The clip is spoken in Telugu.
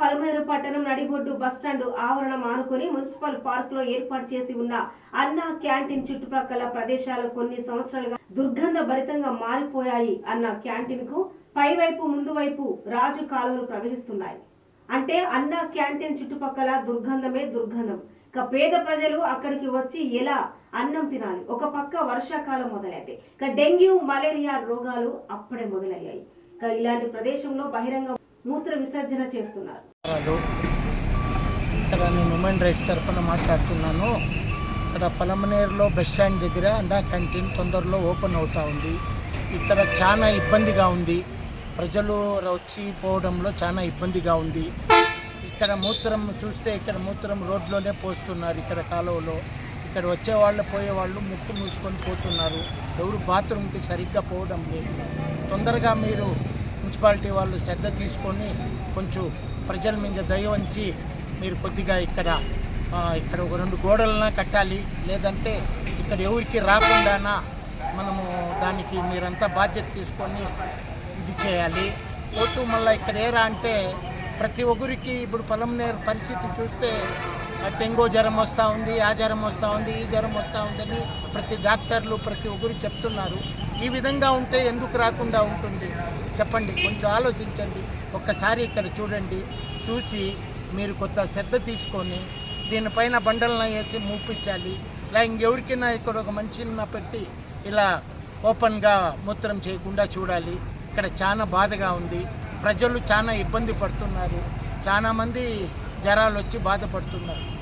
పలమేరు పట్టణం నడిబొడ్డు బస్టాండ్ ఆవరణం ఆనుకొని మున్సిపల్ పార్క్లో ఏర్పాటు చేసి ఉన్న అన్న క్యాంటీన్ చుట్టుప్రక్కల ప్రదేశాలు కొన్ని సంవత్సరాలుగా దుర్గంధ భరితంగా మారిపోయాయి. అన్న క్యాంటీన్కు పైవైపు ముందు వైపు రాజు కాలువలు ప్రవహిస్తున్నాయి. అంటే అన్న క్యాంటీన్ చుట్టుపక్కల దుర్గంధమే దుర్గంధం. ఇక పేద ప్రజలు అక్కడికి వచ్చి ఎలా అన్నం తినాలి? ఒక పక్క వర్షాకాలం మొదలైతే ఇక డెంగ్యూ మలేరియా రోగాలు అప్పుడే మొదలయ్యాయి. ఇక ఇలాంటి ప్రదేశంలో బహిరంగ మూత్ర విసర్జన చేస్తున్నారు. ఇక్కడ నేను ఉమెన్ రైట్ తరఫున మాట్లాడుతున్నాను. ఇక్కడ పలమనేరులో బస్ స్టాండ్ దగ్గర అండా క్యాంటీన్ తొందరలో ఓపెన్ అవుతా ఉంది. ఇక్కడ చాలా ఇబ్బందిగా ఉంది. ప్రజలు వచ్చి పోవడంలో చాలా ఇబ్బందిగా ఉంది. ఇక్కడ మూత్రం చూస్తే ఇక్కడ మూత్రం రోడ్లోనే పోస్తున్నారు ఇక్కడ కాలువలో. ఇక్కడ వచ్చేవాళ్ళు పోయేవాళ్ళు ముక్కు మూసుకొని పోతున్నారు. ఎవరు బాత్రూమ్కి సరిగ్గా పోవడం లేదు. తొందరగా మీరు మున్సిపాలిటీ వాళ్ళు శ్రద్ధ తీసుకొని కొంచెం ప్రజల మీద దయ ఉంచి మీరు కొద్దిగా ఇక్కడ ఇక్కడ ఒక రెండు గోడలనా కట్టాలి. లేదంటే ఇక్కడ ఎవరికి రాకుండానా మనము దానికి మీరంతా బాధ్యత తీసుకొని ఇది చేయాలి. పోతూ మళ్ళీ ఇక్కడ ఏరా అంటే ప్రతి ఒక్కరికి ఇప్పుడు పొలంనేరు పరిస్థితి చూస్తే డెంగో డెంగూ జ్వరం వస్తూ ఉంది ఆ జ్వరం వస్తూ ఉంది ఈ జ్వరం వస్తూ ఉందని ప్రతి డాక్టర్లు ప్రతి ఒక్కరు చెప్తున్నారు. ఈ విధంగా ఉంటే ఎందుకు రాకుండా ఉంటుంది? చెప్పండి కొంచెం ఆలోచించండి. ఒక్కసారి ఇక్కడ చూడండి. చూసి మీరు కొత్త శ్రద్ధ తీసుకొని దీనిపైన బండలను వేసి మూపించాలి. ఇలా ఇంకెవరికైనా ఇక్కడ ఒక మనిషిని పెట్టి ఇలా ఓపెన్గా మూత్రం చేయకుండా చూడాలి. ఇక్కడ చాలా బాధగా ఉంది. ప్రజలు చాలా ఇబ్బంది పడుతున్నారు. చాలామంది జ్వరాలు వచ్చి బాధపడుతున్నారు.